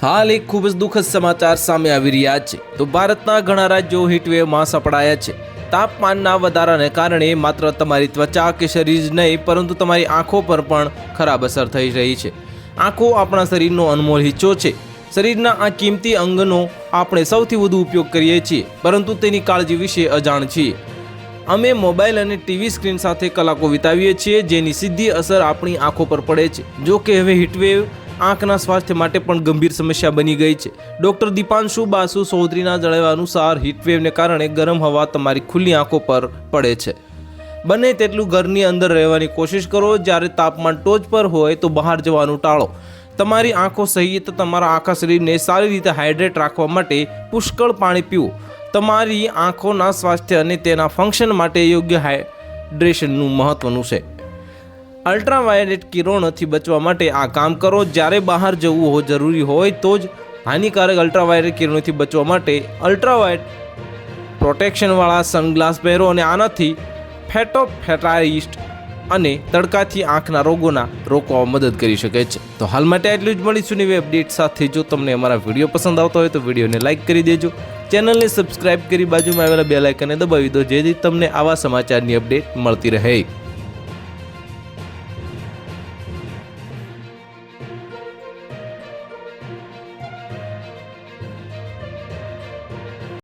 હાલ એક ખૂબ જ દુઃખદ સમાચાર સામે આવી રહ્યા છે. તો ભારતના ઘણા રાજ્યો હીટવેવમાં સપડાયા છે. તાપમાનના વધારાને કારણે માત્ર તમારી ત્વચા કે શરીર જ નહીં, પરંતુ તમારી આંખો પર પણ ખરાબ અસર થઈ રહી છે. આંખો આપણા શરીરનો અનમોલ હિસ્સો છે. શરીરના આ કિંમતી અંગનો આપણે સૌથી વધુ ઉપયોગ કરીએ છીએ, પરંતુ તેની કાળજી વિશે અજાણ છીએ. અમે મોબાઈલ અને ટીવી સ્ક્રીન સાથે કલાકો વિતાવીએ છીએ, જેની સીધી અસર આપણી આંખો પર પડે છે. જો કે હવે હીટવેવ આંખના સ્વાસ્થ્ય માટે પણ ગંભીર સમસ્યા બની ગઈ છે. ડૉક્ટર દીપાંશુ બાસુ ચૌધરીના જણાવ્યા અનુસાર હીટવેવને કારણે ગરમ હવા તમારી ખુલ્લી આંખો પર પડે છે. બને તેટલું ઘરની અંદર રહેવાની કોશિશ કરો, જ્યારે તાપમાન ટોચ પર હોય તો બહાર જવાનું ટાળો. તમારી આંખો સહિત તમારા આખા શરીરને સારી રીતે હાઇડ્રેટ રાખવા માટે પુષ્કળ પાણી પીવું. તમારી આંખોના સ્વાસ્થ્ય અને તેના ફંક્શન માટે યોગ્ય હાઇડ્રેશનનું મહત્વનું છે. અલ્ટ્રાવાયોલેટ કિરણોથી બચવા માટે આ કામ કરો. જ્યારે બહાર જવું જરૂરી હોય તો જ હાનિકારક અલ્ટ્રાવાયોલેટ કિરણોથી બચવા માટે અલ્ટ્રાવાયોલેટ પ્રોટેક્શનવાળા સનગ્લાસ પહેરો અને આનાથી ફેટોફેટાઇસ્ટ અને તડકાથી આંખના રોગોના રોકવામાં મદદ કરી શકે છે. તો હાલ માટે આટલું જ. મળીશું નવી અપડેટ સાથે. જો તમને અમારા વીડિયો પસંદ આવતો હોય તો વિડીયોને લાઇક કરી દેજો. ચેનલને સબસ્ક્રાઇબ કરી બાજુમાં આવેલા બે લાઇકને દબાવી દો, જેથી તમને આવા સમાચારની અપડેટ મળતી રહે.